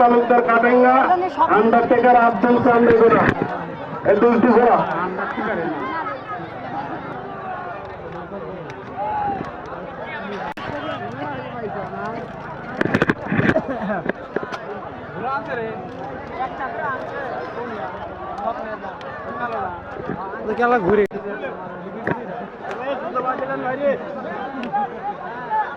তালুকদার কাটেঙ্গা আন্ডারটেকার আব্দুল চান্দেগুনা এই দুইটি ঘোড়া। ঘুরে।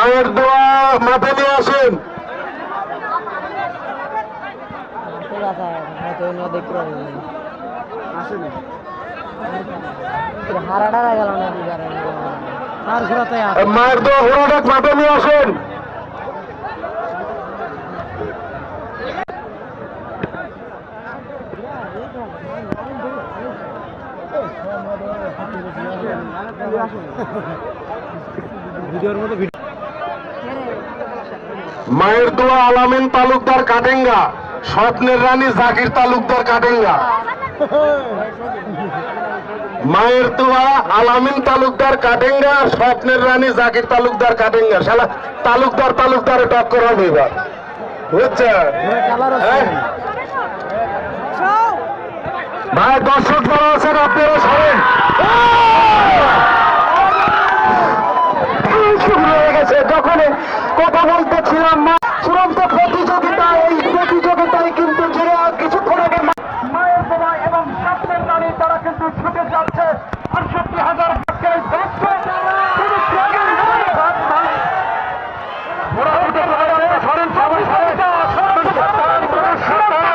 মায়ের দোয়া মাঠে নিয়ে আসেন। মায়ের দোয়া ঘোড়াটা মাঠে নিয়ে আসেন। ভিডিওর মধ্যে ভিডিও মায়ের দোয়া আলামিন তালুকদার কাটেঙ্গা, স্বপ্নের রানী জাকির তালুকদার কাটেঙ্গা। মায়ের দোয়া আলামিন তালুকদার কাটেঙ্গা, স্বপ্নের রানী জাকির তালুকদার কাটেঙ্গা। শালা, তালুকদার তালুকদারে টক্কর হবে এবার। কালার হ্যাঁ? ভাই, দর্শক যারা আছেন, আপনারা সরেন কথা বলতেছিলাম চূড়ান্ত প্রতিযোগিতা, এই প্রতিযোগিতায় কিন্তু কিছুক্ষণ আগে মায়ের বাবা এবং স্বপ্নের নারী তারা কিন্তু ছুটে যাচ্ছে। আটষট্টি হাজার।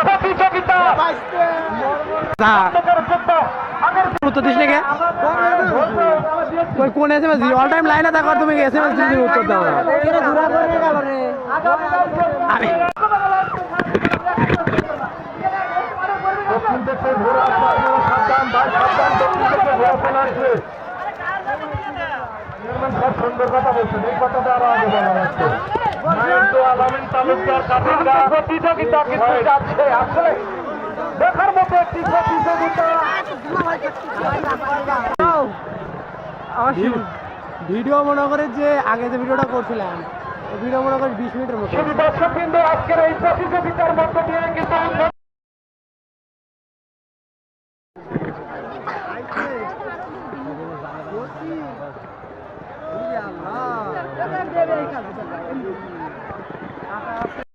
প্রতিযোগিতা। উত্তর দিস নাকি? কই কোন এসএমএস অল টাইম লাইনে থাকো তুমি এসএমএস দিলে উত্তর দাও। সুন্দর কথা বলছেন এই কথাটা আরও। আগে বলা প্রতিযোগিতা কিন্তু যাচ্ছে। আসলে দেখার মতো একটি প্রতিযোগিতা আমার ভিডিও মনে করে যে আগে যে ভিডিওটা করছিলাম ভিডিও মনে করে বিশ মিনিটের মতো। আজকের এই প্রতিযোগিতার মধ্য দিয়ে কিন্তু